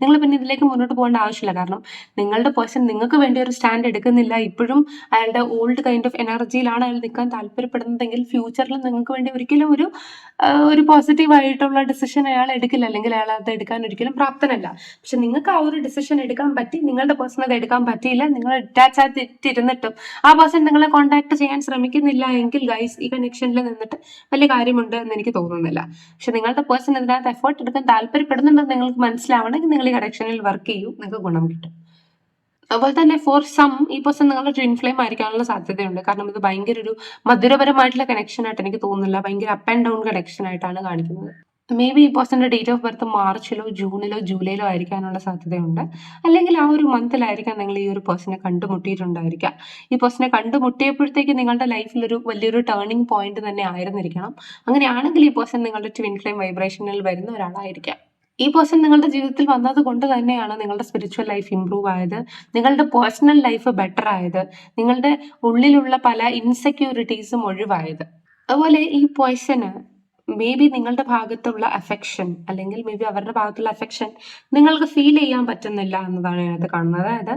നിങ്ങൾ പിന്നെ ഇതിലേക്ക് മുന്നോട്ട് പോകേണ്ട ആവശ്യമില്ല. കാരണം നിങ്ങളുടെ പേഴ്സൺ നിങ്ങൾക്ക് വേണ്ടി ഒരു സ്റ്റാൻഡ് എടുക്കുന്നില്ല. ഇപ്പോഴും അയാളുടെ ഓൾഡ് കൈൻഡ് ഓഫ് എനർജിയിലാണ് അയാൾ നിൽക്കാൻ താല്പര്യപ്പെടുന്നതെങ്കിൽ ഫ്യൂച്ചറിൽ നിങ്ങൾക്ക് വേണ്ടി ഒരിക്കലും ഒരു ഒരു പോസിറ്റീവ് ആയിട്ടുള്ള ഡിസിഷൻ അയാൾ എടുക്കില്ല. അല്ലെങ്കിൽ അയാൾ അത് എടുക്കാൻ ഒരിക്കലും പ്രാപ്തനല്ല. പക്ഷെ നിങ്ങൾക്ക് ആ ഒരു ഡിസിഷൻ എടുക്കാൻ പറ്റി നിങ്ങളുടെ പേഴ്സൺ അത് എടുക്കാൻ പറ്റിയില്ല നിങ്ങൾ അറ്റാച്ച് ആയിട്ടിരുന്നിട്ടും ആ പേഴ്സൺ നിങ്ങളെ കോൺടാക്ട് ചെയ്യാൻ ശ്രമിക്കുന്നില്ല എങ്കിൽ ഗൈസ് ഈ കണക്ഷനിൽ നിന്നിട്ട് വലിയ കാര്യമുണ്ട് എന്ന് എനിക്ക് തോന്നുന്നില്ല. പക്ഷെ നിങ്ങളുടെ പേഴ്സൺ ഇതിനകത്ത് എഫേർട്ട് എടുക്കാൻ താല്പര്യപ്പെടുന്നുണ്ടെന്ന് നിങ്ങൾക്ക് മനസ്സിലാവണമെങ്കിൽ നിങ്ങൾ ഈ കണക്ഷനിൽ വർക്ക് ചെയ്യൂ നിങ്ങൾക്ക് ഗുണം കിട്ടും. അതുപോലെ തന്നെ ഫോർ സം ഈ പേഴ്സൺ നിങ്ങളുടെ ട്വിൻ ഫ്ലെയിം ആയിരിക്കാനുള്ള സാധ്യതയുണ്ട്. കാരണം ഇത് ഭയങ്കര ഒരു മധുരപരമായിട്ടുള്ള കണക്ഷൻ ആയിട്ട് എനിക്ക് തോന്നുന്നില്ല. ഭയങ്കര അപ്പ് ആൻഡ് ഡൗൺ കണക്ഷൻ ആയിട്ടാണ് കാണിക്കുന്നത്. മേ ബി ഈ പേഴ്സന്റെ ഡേറ്റ് ഓഫ് ബർത്ത് മാർച്ചിലോ ജൂണിലോ ജൂലൈയിലോ ആയിരിക്കാനുള്ള സാധ്യതയുണ്ട്. അല്ലെങ്കിൽ ആ ഒരു മന്തിലായിരിക്കാം നിങ്ങൾ ഈ ഒരു പേഴ്സണെ കണ്ടുമുട്ടിയിട്ടുണ്ടായിരിക്കാം. ഈ പേഴ്സണെ കണ്ടുമുട്ടിയപ്പോഴത്തേക്ക് നിങ്ങളുടെ ലൈഫിൽ ഒരു വലിയൊരു ടേണിംഗ് പോയിന്റ് തന്നെ ആയിരുന്നിരിക്കണം. അങ്ങനെയാണെങ്കിൽ ഈ പേഴ്സൺ നിങ്ങളുടെ ട്വിൻ ഫ്ലെയിം വൈബ്രേഷനിൽ വരുന്ന ഒരാളായിരിക്കാം. ഈ പേഴ്സൺ നിങ്ങളുടെ ജീവിതത്തിൽ വന്നത് കൊണ്ട് തന്നെയാണ് നിങ്ങളുടെ സ്പിരിച്വൽ ലൈഫ് ഇമ്പ്രൂവ് ആയത്. നിങ്ങളുടെ പേഴ്സണൽ ലൈഫ് ബെറ്റർ ആയത്. നിങ്ങളുടെ ഉള്ളിലുള്ള പല ഇൻസെക്യൂരിറ്റീസും ഒഴിവായത്. അതുപോലെ ഈ പേഴ്സണ് മേ ബി നിങ്ങളുടെ ഭാഗത്തുള്ള അഫെക്ഷൻ അല്ലെങ്കിൽ മേ ബി അവരുടെ ഭാഗത്തുള്ള അഫെക്ഷൻ നിങ്ങൾക്ക് ഫീൽ ചെയ്യാൻ പറ്റുന്നില്ല എന്നതാണ് ഇതിനകത്ത് കാണുന്നത്. അതായത്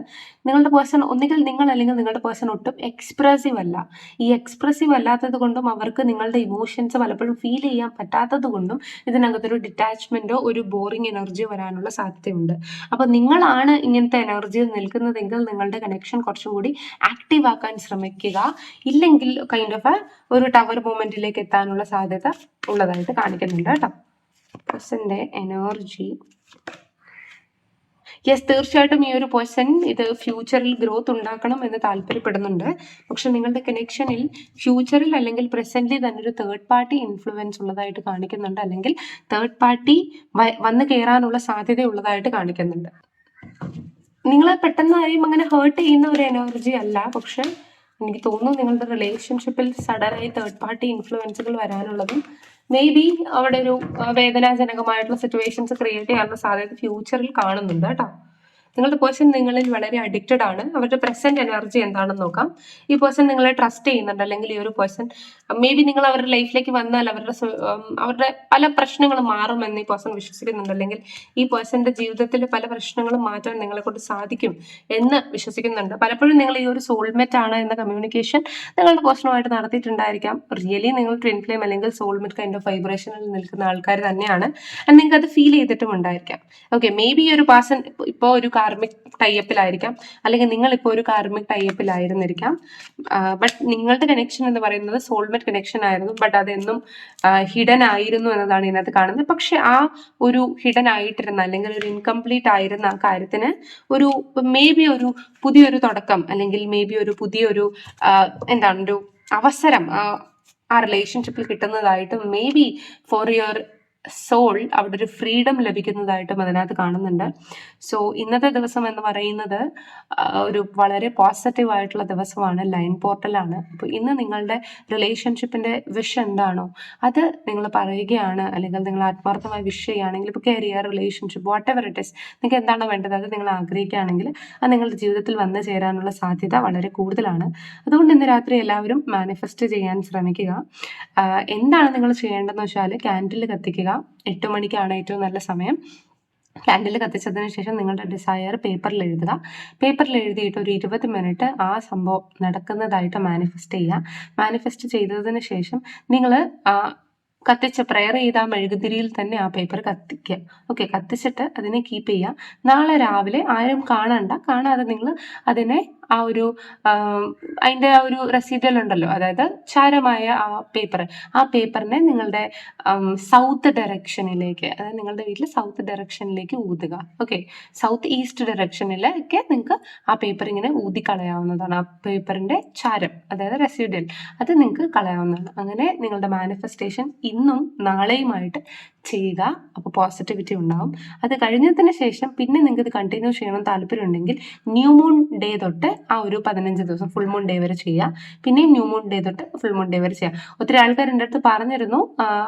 നിങ്ങളുടെ പേഴ്സൺ ഒന്നുകിൽ നിങ്ങൾ അല്ലെങ്കിൽ നിങ്ങളുടെ പേഴ്സൺ ഒട്ടും എക്സ്പ്രസീവ് അല്ല. ഈ എക്സ്പ്രസീവ് അല്ലാത്തത് കൊണ്ടും അവർക്ക് നിങ്ങളുടെ ഇമോഷൻസ് പലപ്പോഴും ഫീൽ ചെയ്യാൻ പറ്റാത്തത് കൊണ്ടും ഇതിനകത്തൊരു ഡിറ്റാച്ച്മെന്റോ ഒരു ബോറിംഗ് എനർജിയോ വരാനുള്ള സാധ്യതയുണ്ട്. അപ്പൊ നിങ്ങളാണ് ഇങ്ങനത്തെ എനർജിയിൽ നിൽക്കുന്നതെങ്കിൽ നിങ്ങളുടെ കണക്ഷൻ കുറച്ചും കൂടി ആക്റ്റീവ് ആക്കാൻ ശ്രമിക്കുക. ഇല്ലെങ്കിൽ കൈൻഡ് ഓഫ് ഒരു ടവർ മൂമെന്റിലേക്ക് എത്താനുള്ള സാധ്യത ഉള്ളതായിട്ട് കാണിക്കുന്നുണ്ട് കേട്ടോ. പേഴ്സന്റെ എനർജി യെസ് തീർച്ചയായിട്ടും ഈ ഒരു പേഴ്സൺ ഇത് ഫ്യൂച്ചറിൽ ഗ്രോത്ത് ഉണ്ടാക്കണം എന്ന് താല്പര്യപ്പെടുന്നുണ്ട്. പക്ഷെ നിങ്ങളുടെ കണക്ഷനിൽ ഫ്യൂച്ചറിൽ അല്ലെങ്കിൽ പ്രസന്റിൽ തന്നെ ഒരു തേർഡ് പാർട്ടി ഇൻഫ്ലുവൻസ് ഉള്ളതായിട്ട് കാണിക്കുന്നുണ്ട്. അല്ലെങ്കിൽ തേർഡ് പാർട്ടി വന്നു കയറാനുള്ള സാധ്യത ഉള്ളതായിട്ട് കാണിക്കുന്നുണ്ട്. നിങ്ങളെ പെട്ടെന്ന് ആരെയും അങ്ങനെ ഹേർട്ട് ചെയ്യുന്ന ഒരു എനർജി അല്ല. പക്ഷെ എനിക്ക് തോന്നുന്നു നിങ്ങളുടെ റിലേഷൻഷിപ്പിൽ സഡനായി തേർഡ് പാർട്ടി ഇൻഫ്ലുവൻസുകൾ വരാനുള്ളതും മേ ബി അവിടെ ഒരു വേദനാജനകമായിട്ടുള്ള സിറ്റുവേഷൻസ് ക്രിയേറ്റ് ചെയ്യാനുള്ള സാധ്യത ഫ്യൂച്ചറിൽ കാണുന്നുണ്ട് കേട്ടോ. നിങ്ങളുടെ പേഴ്സൺ നിങ്ങളിൽ വളരെ അഡിക്റ്റഡ് ആണ്. അവരുടെ പ്രസന്റ് എനർജി എന്താണെന്ന് നോക്കാം. ഈ പേഴ്സൺ നിങ്ങളെ ട്രസ്റ്റ് ചെയ്യുന്നുണ്ട്. അല്ലെങ്കിൽ ഈ ഒരു പേഴ്സൺ മേ ബി നിങ്ങൾ അവരുടെ ലൈഫിലേക്ക് വന്നാൽ അവരുടെ അവരുടെ പല പ്രശ്നങ്ങളും മാറുമെന്ന് ഈ പേഴ്സൺ വിശ്വസിക്കുന്നുണ്ട്. അല്ലെങ്കിൽ ഈ പേഴ്സന്റെ ജീവിതത്തിൽ പല പ്രശ്നങ്ങളും മാറ്റാൻ നിങ്ങളെ കൊണ്ട് സാധിക്കും എന്ന് വിശ്വസിക്കുന്നുണ്ട്. പലപ്പോഴും നിങ്ങൾ ഈ ഒരു സോൾമേറ്റ് ആണ് എന്ന കമ്മ്യൂണിക്കേഷൻ നിങ്ങളുടെ പേഴ്സണുമായിട്ട് നടത്തിയിട്ടുണ്ടായിരിക്കാം. റിയലി നിങ്ങൾ ട്വിൻ ഫ്ലെയിം അല്ലെങ്കിൽ സോൾമേറ്റ് കൈൻഡ് ഓഫ് വൈബ്രേഷനിൽ നിൽക്കുന്ന ആൾക്കാർ തന്നെയാണ്. നിങ്ങൾക്ക് അത് ഫീൽ ചെയ്തിട്ടും ഉണ്ടായിരിക്കാം. ഓക്കെ മേ ബി ഒരു പേഴ്സൺ ഇപ്പോൾ ഒരു കാർമിക് ടൈപ്പിലായിരിക്കാം അല്ലെങ്കിൽ നിങ്ങൾ ഇപ്പോൾ ഒരു കാർമിക് ടൈപ്പിലായിരുന്നിരിക്കാം ബട്ട് നിങ്ങളുടെ കണക്ഷൻ എന്ന് പറയുന്നത് സോൾമേറ്റ് കണക്ഷൻ ആയിരുന്നു. ബട്ട് അതെന്നും ഹിഡൻ ആയിരുന്നു എന്നതാണ് ഇതിനകത്ത് കാണുന്നത്. പക്ഷെ ആ ഒരു ഹിഡൻ ആയിട്ടിരുന്ന അല്ലെങ്കിൽ ഒരു ഇൻകംപ്ലീറ്റ് ആയിരുന്ന ആ കാര്യത്തിന് ഒരു മേ ബി ഒരു പുതിയൊരു തുടക്കം അല്ലെങ്കിൽ മേ ബി ഒരു പുതിയൊരു എന്താണ് ഒരു അവസരം ആ, റിലേഷൻഷിപ്പിൽ കിട്ടുന്നതായിട്ടും may be for your soul അവിടെ ഒരു ഫ്രീഡം ലഭിക്കുന്നതായിട്ടും അതിനകത്ത് കാണുന്നുണ്ട്. സോ ഇന്നത്തെ ദിവസം എന്ന് പറയുന്നത് ഒരു വളരെ പോസിറ്റീവ് ആയിട്ടുള്ള ദിവസമാണ് ലൈൻ പോർട്ടലാണ് അപ്പോൾ ഇന്ന് നിങ്ങളുടെ റിലേഷൻഷിപ്പിന്റെ വിഷ് എന്താണോ അത് നിങ്ങൾ പറയുകയാണ് അല്ലെങ്കിൽ നിങ്ങൾ ആത്മാർത്ഥമായി വിഷ് ചെയ്യുകയാണെങ്കിൽ ഇപ്പോൾ career relationship whatever it is നിങ്ങൾക്ക് എന്താണ് വേണ്ടത് അത് നിങ്ങൾ ആഗ്രഹിക്കുകയാണെങ്കിൽ അത് നിങ്ങളുടെ ജീവിതത്തിൽ വന്നു ചേരാനുള്ള സാധ്യത വളരെ കൂടുതലാണ്. അതുകൊണ്ട് ഇന്ന് രാത്രി എല്ലാവരും മാനിഫെസ്റ്റ് ചെയ്യാൻ ശ്രമിക്കുക. എന്താണ് നിങ്ങൾ ചെയ്യേണ്ടതെന്ന് വെച്ചാൽ ക്യാൻഡിൽ കത്തിക്കുക എട്ട് മണിക്കാണ് ഏറ്റവും നല്ല സമയം. ക്യാൻഡിൽ കത്തിച്ചതിന് ശേഷം നിങ്ങളുടെ ഡിസയർ പേപ്പറിൽ എഴുതുക. പേപ്പറിൽ എഴുതിയിട്ട് ഒരു ഇരുപത് മിനിറ്റ് ആ സംഭവം നടക്കുന്നതായിട്ട് മാനിഫെസ്റ്റ് ചെയ്യുക. മാനിഫെസ്റ്റ് ചെയ്തതിന് ശേഷം നിങ്ങൾ കത്തിച്ച് പ്രയർ ചെയ്ത ആ മെഴുകുതിരിയിൽ തന്നെ ആ പേപ്പർ കത്തിക്കുക. ഓക്കെ കത്തിച്ചിട്ട് അതിനെ കീപ്പ് ചെയ്യുക. നാളെ രാവിലെ ആരും കാണണ്ട. കാണാതെ നിങ്ങൾ അതിനെ ആ ഒരു അതിന്റെ ആ ഒരു റെസീഡൽ ഉണ്ടല്ലോ. അതായത് ചാരമായ ആ പേപ്പർ ആ പേപ്പറിനെ നിങ്ങളുടെ സൗത്ത് ഡയറക്ഷനിലേക്ക് അതായത് നിങ്ങളുടെ വീട്ടിൽ സൗത്ത് ഡയറക്ഷനിലേക്ക് ഊതുക. ഓക്കെ സൗത്ത് ഈസ്റ്റ് ഡയറക്ഷനിലൊക്കെ നിങ്ങൾക്ക് ആ പേപ്പർ ഇങ്ങനെ ഊതി കളയാവുന്നതാണ് ആ പേപ്പറിന്റെ ചാരം അതായത് റെസിഡൽ അത് നിങ്ങൾക്ക് കളയാവുന്നതാണ്. അങ്ങനെ നിങ്ങളുടെ മാനിഫെസ്റ്റേഷൻ ഇന്നും നാളെയുമായിട്ട് ചെയ്യുക അപ്പോൾ പോസിറ്റിവിറ്റി ഉണ്ടാവും. അത് കഴിഞ്ഞതിന് ശേഷം പിന്നെ നിങ്ങൾക്ക് ഇത് കണ്ടിന്യൂ ചെയ്യണം താല്പര്യമുണ്ടെങ്കിൽ ന്യൂ മൂൺ ഡേ തൊട്ട് ആ ഒരു പതിനഞ്ച് ദിവസം ഫുൾ മൂൺ ഡേ വരെ ചെയ്യുക. പിന്നെയും ന്യൂ മൂൺ ഡേ തൊട്ട് ഫുൾ മൂൺ ഡേ വരെ ചെയ്യുക. ഒത്തിരി ആൾക്കാർ എന്റെ അടുത്ത് പറഞ്ഞിരുന്നു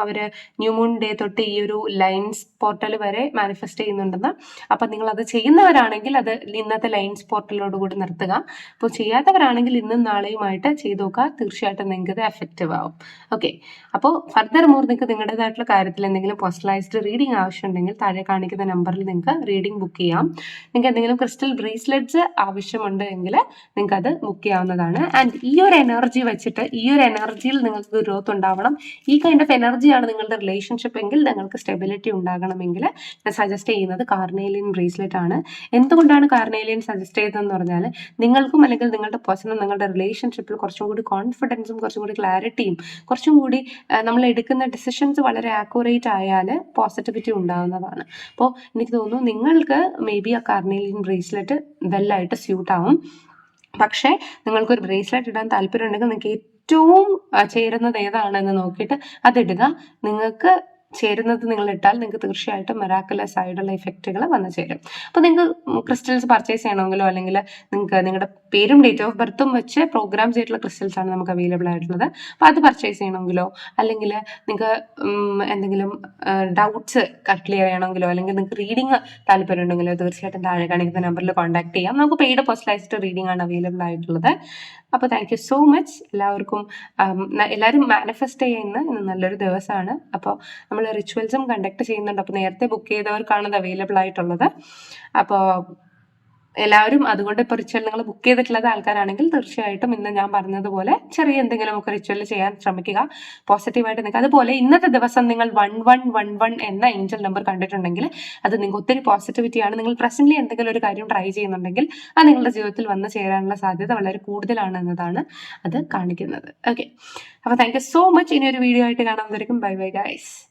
അവർ ന്യൂ മൂൺ ഡേ തൊട്ട് ഈ ഒരു ലൈൻസ് പോർട്ടൽ വരെ മാനിഫെസ്റ്റ് ചെയ്യുന്നുണ്ടെന്ന്. അപ്പം നിങ്ങൾ അത് ചെയ്യുന്നവരാണെങ്കിൽ അത് ഇന്നത്തെ ലൈൻസ് പോർട്ടലോട് കൂടി നിർത്തുക. അപ്പോൾ ചെയ്യാത്തവരാണെങ്കിൽ ഇന്നും നാളെയുമായിട്ട് ചെയ്തു നോക്കുക. തീർച്ചയായിട്ടും നിങ്ങൾക്ക് ഇത് എഫക്റ്റീവ് ആവും. ഓക്കെ അപ്പോൾ ഫർദർ മോർ നിങ്ങൾക്ക് നിങ്ങളുടേതായിട്ടുള്ള കാര്യത്തിൽ എന്തെങ്കിലും പേഴ്സണലൈസ്ഡ് റീഡിംഗ് ആവശ്യമുണ്ടെങ്കിൽ താഴെ കാണിക്കുന്ന നമ്പറിൽ നിങ്ങൾക്ക് റീഡിംഗ് ബുക്ക് ചെയ്യാം. നിങ്ങൾക്ക് എന്തെങ്കിലും ക്രിസ്റ്റൽ ബ്രേസ്ലെറ്റ്സ് ആവശ്യമുണ്ട് എങ്കിൽ നിങ്ങൾക്ക് അത് ബുക്ക് ചെയ്യാവുന്നതാണ്. ആൻഡ് ഈ ഒരു എനർജി വെച്ചിട്ട് ഈ ഒരു എനർജിയിൽ നിങ്ങൾക്ക് ഗ്രോത്ത് ഉണ്ടാവണം. ഈ കൈൻഡ് ഓഫ് എനർജിയാണ് നിങ്ങളുടെ റിലേഷൻഷിപ്പ് എങ്കിൽ നിങ്ങൾക്ക് സ്റ്റെബിലിറ്റി ഉണ്ടാകണമെങ്കിൽ ഞാൻ സജസ്റ്റ് ചെയ്യുന്നത് കാർണേലിയൻ ബ്രേസ്ലെറ്റ് ആണ്. എന്തുകൊണ്ടാണ് കാർണേലിയൻ സജസ്റ്റ് ചെയ്തതെന്ന് പറഞ്ഞാൽ നിങ്ങൾക്കും അല്ലെങ്കിൽ നിങ്ങളുടെ പേഴ്സണും നിങ്ങളുടെ റിലേഷൻഷിപ്പിൽ കുറച്ചും കൂടി കോൺഫിഡൻസും കുറച്ചും കൂടി ക്ലാരിറ്റിയും കുറച്ചും കൂടി നമ്മൾ എടുക്കുന്ന ഡിസിഷൻസ് വളരെ ആക്യുറേറ്റ് ആയാൽ പോസിറ്റിവിറ്റി ഉണ്ടാകുന്നതാണ്. അപ്പോൾ എനിക്ക് തോന്നുന്നു നിങ്ങൾക്ക് മേ ബി ആ കർണീലിൻ ബ്രേസ്ലെറ്റ് വെല്ലായിട്ട് സ്യൂട്ട് ആവും. പക്ഷേ നിങ്ങൾക്കൊരു ബ്രേസ്ലെറ്റ് ഇടാൻ താല്പര്യം ഉണ്ടെങ്കിൽ നിങ്ങൾക്ക് ഏറ്റവും ചേരുന്നത് ഏതാണെന്ന് നോക്കിയിട്ട് അതിടുക നിങ്ങൾക്ക് ചേരുന്നത് നിങ്ങൾ ഇട്ടാൽ നിങ്ങൾക്ക് തീർച്ചയായിട്ടും മെറാക്കുലസ് ആയിട്ടുള്ള ഇഫക്റ്റുകൾ വന്നു ചേരും. അപ്പോൾ നിങ്ങൾക്ക് ക്രിസ്റ്റൽസ് പർച്ചേസ് ചെയ്യണമെങ്കിലോ അല്ലെങ്കിൽ നിങ്ങൾക്ക് നിങ്ങളുടെ പേരും ഡേറ്റ് ഓഫ് ബർത്തും വെച്ച് പ്രോഗ്രാം ചെയ്തിട്ടുള്ള ക്രിസ്റ്റൽസ് ആണ് നമുക്ക് അവൈലബിൾ ആയിട്ടുള്ളത്. അപ്പോൾ അത് പർച്ചേസ് ചെയ്യണമെങ്കിലോ അല്ലെങ്കിൽ നിങ്ങൾക്ക് എന്തെങ്കിലും ഡൗട്ട്സ് ക്ലിയർ ചെയ്യണമെങ്കിലോ അല്ലെങ്കിൽ നിങ്ങൾക്ക് റീഡിങ് താല്പര്യം ഉണ്ടെങ്കിലോ തീർച്ചയായിട്ടും താഴെ കാണിക്കുന്ന നമ്പറിൽ കോൺടാക്ട് ചെയ്യാം. നമുക്ക് പെയ്ഡ് പേഴ്സണലൈസ്ഡ് റീഡിംഗ് ആണ് അവൈലബിൾ ആയിട്ടുള്ളത്. അപ്പോൾ താങ്ക് യു സോ മച്ച് എല്ലാവർക്കും എല്ലാവരും മാനിഫെസ്റ്റ് ചെയ്യുന്ന ഇന്ന് നല്ലൊരു ദിവസമാണ്. അപ്പോൾ നമ്മൾ റിച്വൽസും കണ്ടക്ട് ചെയ്യുന്നുണ്ട്. അപ്പോൾ നേരത്തെ ബുക്ക് ചെയ്തവർക്കാണ് അത് അവൈലബിൾ ആയിട്ടുള്ളത്. അപ്പോൾ എല്ലാവരും അതുകൊണ്ട് ഇപ്പോൾ റിച്വൽ നിങ്ങൾ ബുക്ക് ചെയ്തിട്ടുള്ളത് ആൾക്കാരാണെങ്കിൽ തീർച്ചയായിട്ടും ഇന്ന് ഞാൻ പറഞ്ഞതുപോലെ ചെറിയ എന്തെങ്കിലും ഒക്കെ റിച്വൽ ചെയ്യാൻ ശ്രമിക്കുക. പോസിറ്റീവായിട്ട് നിൽക്കുക. അതുപോലെ ഇന്നത്തെ ദിവസം നിങ്ങൾ വൺ വൺ വൺ വൺ എന്ന ഏഞ്ചൽ നമ്പർ കണ്ടിട്ടുണ്ടെങ്കിൽ അത് നിങ്ങൾക്ക് ഒത്തിരി പോസിറ്റിവിറ്റിയാണ് നിങ്ങൾ പ്രസന്റ്ലി എന്തെങ്കിലും ഒരു കാര്യം ട്രൈ ചെയ്യുന്നുണ്ടെങ്കിൽ അത് നിങ്ങളുടെ ജീവിതത്തിൽ വന്ന് ചേരാനുള്ള സാധ്യത വളരെ കൂടുതലാണ് എന്നതാണ് അത് കാണിക്കുന്നത്. ഓക്കെ അപ്പോൾ താങ്ക് യു സോ മച്ച് ഇനി ഒരു വീഡിയോ ആയിട്ട് കാണാൻ ബൈ ബൈ ഗൈസ്